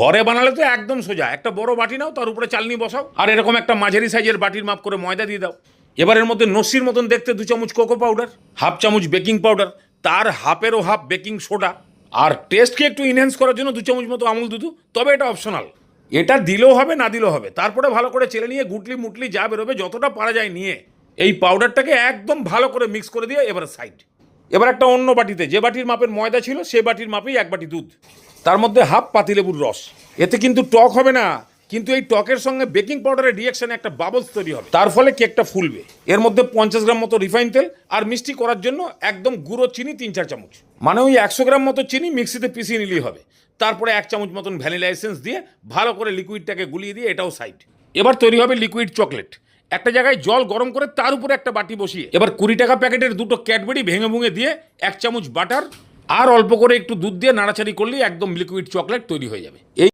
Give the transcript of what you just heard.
ঘরে বানালে তো একদম সোজা। একটা বড় বাটি নাও, তার উপরে চালনি বসাও, আর এরকম একটা মাঝারি সাইজের বাটির মাপ করে ময়দা দিয়ে দাও। এবার এর মধ্যে নসির মতন দেখতে দু চামচ কোকো পাউডার, হাফ চামচ বেকিং পাউডার, তার হাফেরও হাফ বেকিং সোডা, আর টেস্টকে একটু ইনহ্যান্স করার জন্য দু চামচ মতো আমুল দুধু, তবে এটা অপশনাল এটা দিলেও হবে, না দিলেও হবে। তারপরে ভালো করে চেলে নিয়ে গুটলি মুটলি যা বেরোবে, যতটা পারা যায় নিয়ে। এই পাউডারটাকে একদম ভালো করে মিক্স করে দিয়ে এবার সাইড এবার একটা অন্য বাটিতে, যে বাটির মাপের ময়দা ছিল, সে বাটির মাপেই এক বাটি দুধ। তার মধ্যে হাফ পাতিলেবুর রস। এতে কিন্তু টক হবে না, কিন্তু এই টকের সঙ্গে বেকিং পাউডারের রিয়াকশনে একটা বাবলস তৈরি হবে। তার ফলে কেকটা ফুলবে। এর মধ্যে পঞ্চাশ গ্রাম মতো রিফাইন তেল আর মিষ্টি করার জন্য একদম গুঁড়ো চিনি তিন চার চামচ। মানে ওই একশো গ্রাম মতো চিনি মিক্সিতে পিষিয়ে নিলেই হবে। তারপরে এক চামচ মতন ভ্যানিলা এসেন্স দিয়ে ভালো করে লিকুইডটাকে গুলিয়ে দিয়ে এটাও সাইড এবার তৈরি হবে লিকুইড চকলেট একটা জায়গায় জল গরম করে তার উপরে একটা বাটি বসিয়ে, এবার কুড়ি টাকা প্যাকেটের দুটো ক্যাডবেরি ভেঙে ভুঙে দিয়ে এক চামচ বাটার আর অল্প করে একটু দুধ দিয়ে নাড়াচাড়ি করলেই একদম লিকুইড চকলেট তৈরি হয়ে যাবে। এই